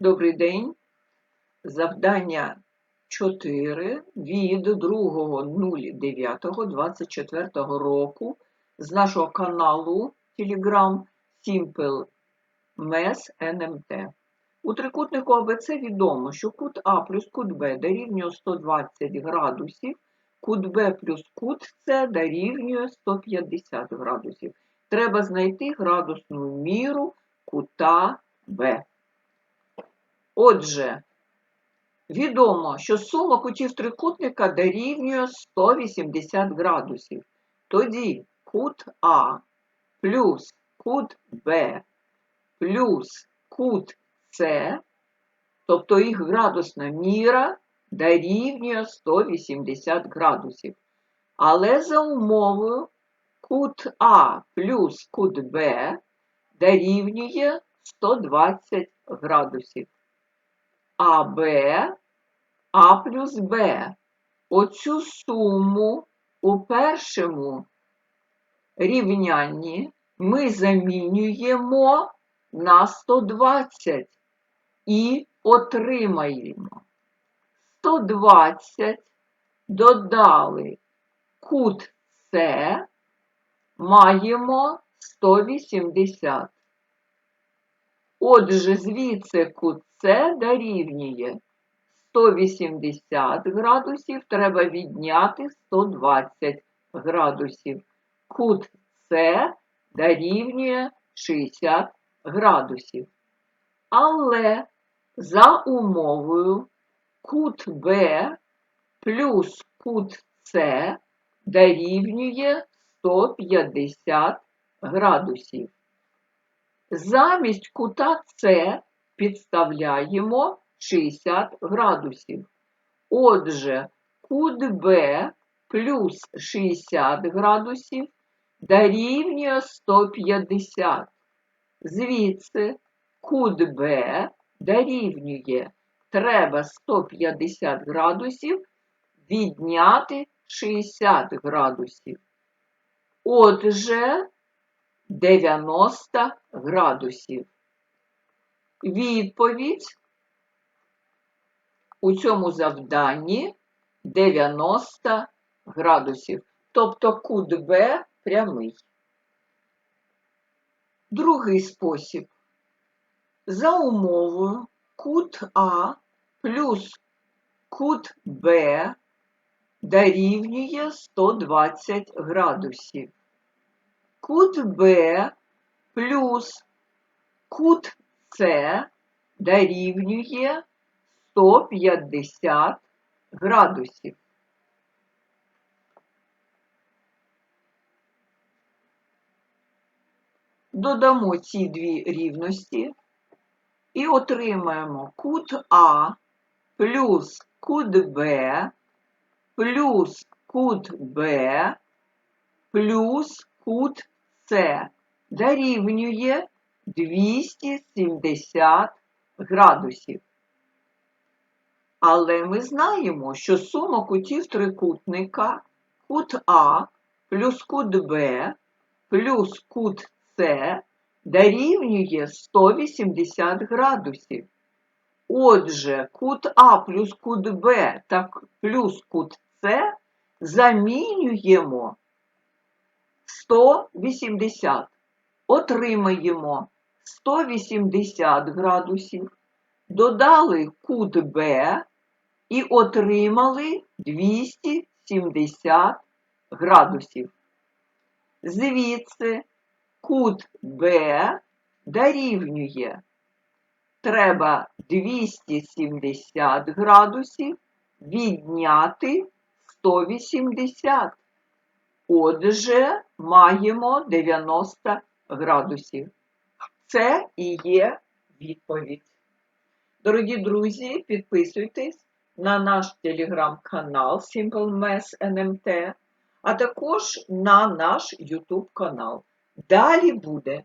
Добрий день. Завдання 4 від 2.09.24 року з нашого каналу Telegram Simple MES NMT. У трикутнику АБЦ відомо, що кут А плюс кут Б дорівнює 120 градусів, кут Б плюс кут С дорівнює 150 градусів. Треба знайти градусну міру кута Б. Отже, відомо, що сума кутів трикутника дорівнює 180 градусів. Тоді кут А плюс кут Б плюс кут С, тобто їх градусна міра дорівнює 180 градусів. Але за умовою кут А плюс кут Б дорівнює 120 градусів. АБ, А плюс Б. Оцю суму у першому рівнянні ми замінюємо на 120 і отримаємо 120 додали кут С, маємо 180. Отже, звідси кут С дорівнює 180 градусів, треба відняти 120 градусів. Кут С дорівнює 60 градусів. Але за умовою кут Б плюс кут С дорівнює 150 градусів. Замість кута С підставляємо 60 градусів. Отже, кут Б плюс 60 градусів дорівнює 150. Звідси кут Б дорівнює треба 150 градусів відняти 60 градусів. Отже, 90 градусів. Відповідь у цьому завданні 90 градусів. Тобто кут Б прямий. Другий спосіб. За умовою кут А плюс кут Б дорівнює 120 градусів. Кут Б плюс кут С дорівнює 150 градусів. Додамо ці дві рівності і отримаємо кут А плюс кут Б плюс кут Б плюс кут С дорівнює 270 градусів. Але ми знаємо, що сума кутів трикутника кут А плюс кут Б плюс кут С дорівнює 180 градусів. Отже, кут А плюс кут Б та плюс кут С замінюємо 180. Отримаємо 180 градусів, додали кут Б і отримали 270 градусів. Звідси кут Б дорівнює. Треба 270 градусів відняти 180. Отже, маємо 90 градусів. Це і є відповідь. Дорогі друзі, підписуйтесь на наш телеграм-канал Simple Mess NMT, а також на наш YouTube канал. Далі буде